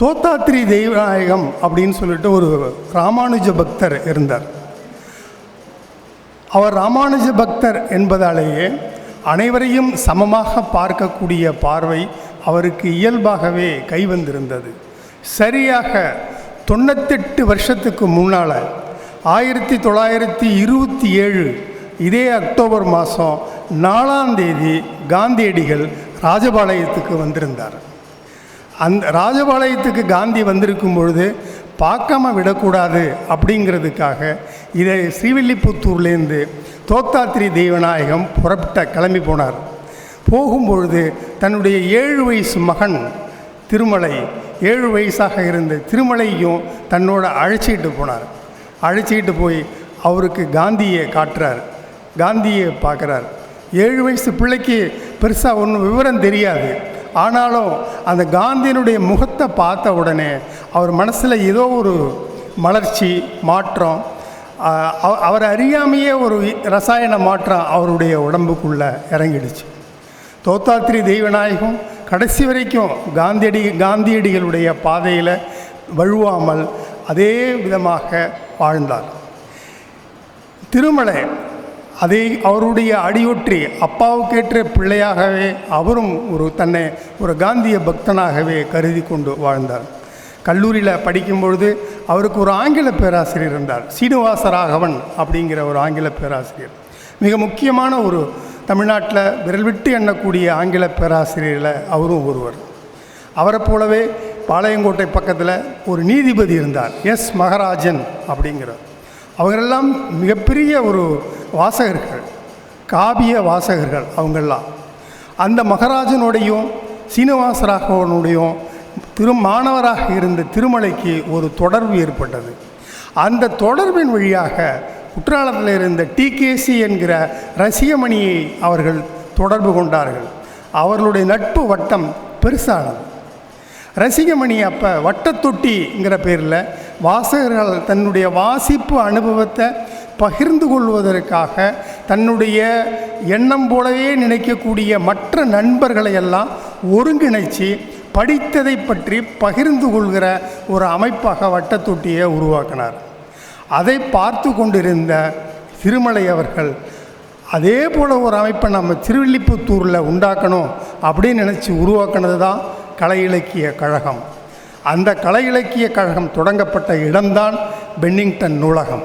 தோத்தாத்திரி தெய்வநாயகம் அப்படின்னு சொல்லிட்டு ஒரு ராமானுஜ பக்தர் இருந்தார். அவர் ராமானுஜ பக்தர் என்பதாலேயே அனைவரையும் சமமாக பார்க்கக்கூடிய பார்வை அவருக்கு இயல்பாகவே கைவந்திருந்தது சரியாக தொண்ணூத்தெட்டு வருஷத்துக்கு முன்னால் ஆயிரத்தி தொள்ளாயிரத்தி இருபத்தி ஏழு இதே அக்டோபர் மாதம் நாலாம் தேதி காந்தியடிகள் ராஜபாளையத்துக்கு வந்திருந்தார். அந்த ராஜபாளையத்துக்கு காந்தி வந்திருக்கும் பொழுது பார்க்காம விடக்கூடாது அப்படிங்கிறதுக்காக இதை ஸ்ரீவில்லிபுத்தூர்லேருந்து தோத்தாத்திரி தெய்வநாயகம் புறப்பட்ட கிளம்பி போனார். போகும்பொழுது தன்னுடைய ஏழு வயசு மகன் திருமலை ஏழு வயசாக இருந்த திருமலையும் தன்னோட அழைச்சிக்கிட்டு போனார். அழைச்சிக்கிட்டு போய் அவருக்கு காந்தியை காட்டுறார். காந்தியை பார்க்குறார். ஏழு வயசு பிள்ளைக்கு பெருசாக ஒன்றும் விவரம் தெரியாது. ஆனாலும் அந்த காந்தியினுடைய முகத்தை பார்த்த உடனே அவர் மனசில் ஏதோ ஒரு மலர்ச்சி மாற்றம் அவ- அவர் அறியாமையே ஒரு ரசாயன மாற்றம் அவருடைய உடம்புக்குள்ளே இறங்கிடுச்சு. தோத்தாத்திரி தெய்வநாயகம் கடைசி வரைக்கும் காந்தியடி காந்தியடிகளுடைய பாதையில் வழுவாமல் அதே விதமாக வாழ்ந்தார். திருமலை அதை அவருடைய அடியொற்றி அப்பாவுக்கேற்ற பிள்ளையாகவே அவரும் ஒரு தன்னை ஒரு காந்திய பக்தனாகவே கருதி கொண்டு வாழ்ந்தார். கல்லூரியில் படிக்கும் பொழுது அவருக்கு ஒரு ஆங்கில பேராசிரியர் இருந்தார். சீனிவாச ராகவன் அப்படிங்கிற ஒரு ஆங்கில பேராசிரியர். மிக முக்கியமான ஒரு தமிழ்நாட்டில் விரல் விட்டு எண்ணக்கூடிய ஆங்கில பேராசிரியரில் அவரும் ஒருவர். அவரை போலவே பாளையங்கோட்டை பக்கத்தில் ஒரு நீதிபதி இருந்தார். எஸ் மகராஜன் அப்படிங்கிறார். அவரெல்லாம் மிகப்பெரிய ஒரு வாசகர்கள் காவிய வாசகர்கள் அவங்கெல்லாம். அந்த மகராஜனுடையும் சீனிவாசராகவனுடையும் திரு மாணவராக இருந்த திருமலைக்கு ஒரு தொடர்பு ஏற்பட்டது. அந்த தொடர்பின் வழியாக குற்றாலத்தில் இருந்த டிகேசி என்கிற ரசிகமணியை அவர்கள் தொடர்பு கொண்டார்கள். அவர்களுடைய நட்பு வட்டம் பெருசானது. ரசிகமணி அப்போ வட்டத்தொட்டிங்கிற பேரில் வாசகர்கள் தன்னுடைய வாசிப்பு அனுபவத்தை பகிர்ந்து கொள்வதற்காக தன்னுடைய எண்ணம் போலவே நினைக்கக்கூடிய மற்ற நண்பர்களை எல்லாம் ஒருங்கிணைச்சு படித்ததை பற்றி பகிர்ந்து கொள்கிற ஒரு அமைப்பாக வட்டத்தொட்டியை உருவாக்கினார். அதை பார்த்து கொண்டிருந்த திருமலை அவர்கள் அதே போல் ஒரு அமைப்பை நம்ம திருவில்லிபுத்தூரில் உண்டாக்கணும் அப்படின்னு நினச்சி உருவாக்குனது தான் கலை இலக்கிய கழகம். அந்த கலை இலக்கிய கழகம் தொடங்கப்பட்ட இடம்தான் பென்னிங்டன் நூலகம்.